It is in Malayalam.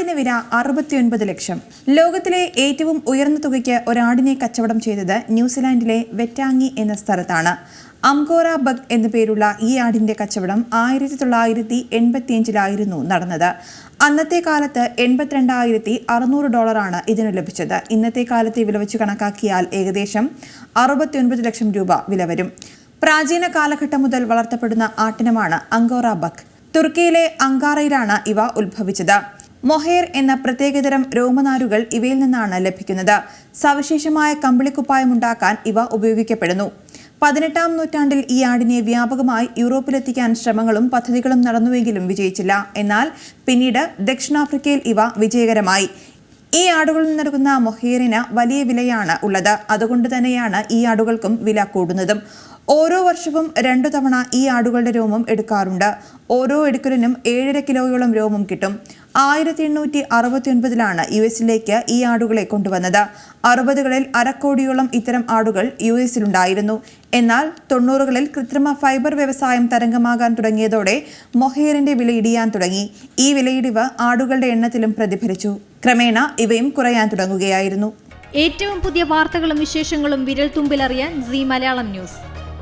ആടിന് വില അറുപത്തിയൊൻപത് ലക്ഷം. ലോകത്തിലെ ഏറ്റവും ഉയർന്ന തുകയ്ക്ക് ഒരാടിനെ കച്ചവടം ചെയ്തത് ന്യൂസിലാൻഡിലെ വെറ്റാങ്ങി എന്ന സ്ഥലത്താണ്. അംഗോറ ബഗ് എന്നു പേരുള്ള ഈ ആടിന്റെ കച്ചവടം ആയിരത്തി തൊള്ളായിരത്തി എൺപത്തിയഞ്ചിലായിരുന്നു നടന്നത്. അന്നത്തെ കാലത്ത് എൺപത്തിരണ്ടായിരത്തി അറുന്നൂറ് ഡോളറാണ് ഇതിന് ലഭിച്ചത്. ഇന്നത്തെ കാലത്തെ വില വെച്ച് കണക്കാക്കിയാൽ ഏകദേശം അറുപത്തിയൊൻപത് ലക്ഷം രൂപ വില വരും. പ്രാചീന കാലഘട്ടം മുതൽ വളർത്തപ്പെടുന്ന ആട്ടിനമാണ് അങ്കോറ ബക് തുർക്കിയിലെ അങ്കാറയിലാണ് ഇവ ഉത്ഭവിച്ചത്. മൊഹേർ എന്ന പ്രത്യേകതരം രോമനാരുകൾ ഇവയിൽ നിന്നാണ് ലഭിക്കുന്നത്. സവിശേഷമായ കമ്പിളിക്കുപ്പായമുണ്ടാക്കാൻ ഇവ ഉപയോഗിക്കപ്പെടുന്നു. പതിനെട്ടാം നൂറ്റാണ്ടിൽ ഈ ആടിനെ വ്യാപകമായി യൂറോപ്പിലെത്തിക്കാൻ ശ്രമങ്ങളും പദ്ധതികളും നടന്നുവെങ്കിലും വിജയിച്ചില്ല. എന്നാൽ പിന്നീട് ദക്ഷിണാഫ്രിക്കയിൽ ഇവ വിജയകരമായി. ഈ ആടുകളിൽ നിന്നെടുക്കുന്ന മൊഹേറിന് വലിയ വിലയാണ് ഉള്ളത്. അതുകൊണ്ട് തന്നെയാണ് ഈ ആടുകൾക്കും വില കൂടുന്നതും. ഓരോ വർഷവും രണ്ടു തവണ ഈ ആടുകളുടെ രോമം എടുക്കാറുണ്ട്. ഓരോ എടുക്കലിനും ഏഴര കിലോയോളം രോമം കിട്ടും. ആയിരത്തി എണ്ണൂറ്റി അറുപത്തി ഒൻപതിലാണ് യു എസിലേക്ക് ഈ ആടുകളെ കൊണ്ടുവന്നത്. അറുപതുകളിൽ അരക്കോടിയോളം ഇത്തരം ആടുകൾ യു എസിലുണ്ടായിരുന്നു. എന്നാൽ തൊണ്ണൂറുകളിൽ കൃത്രിമ ഫൈബർ വ്യവസായം തരംഗമാകാൻ തുടങ്ങിയതോടെ മൊഹേറിന്റെ വില ഇടിയാൻ തുടങ്ങി. ഈ വിലയിടിവ് ആടുകളുടെ എണ്ണത്തിലും പ്രതിഫലിച്ചു. ക്രമേണ ഇവയും കുറയാൻ തുടങ്ങുകയായിരുന്നു. ഏറ്റവും പുതിയ വാർത്തകളും വിശേഷങ്ങളും വിരൽ തുമ്പിലറിയാൻ സി മലയാളം ന്യൂസ്.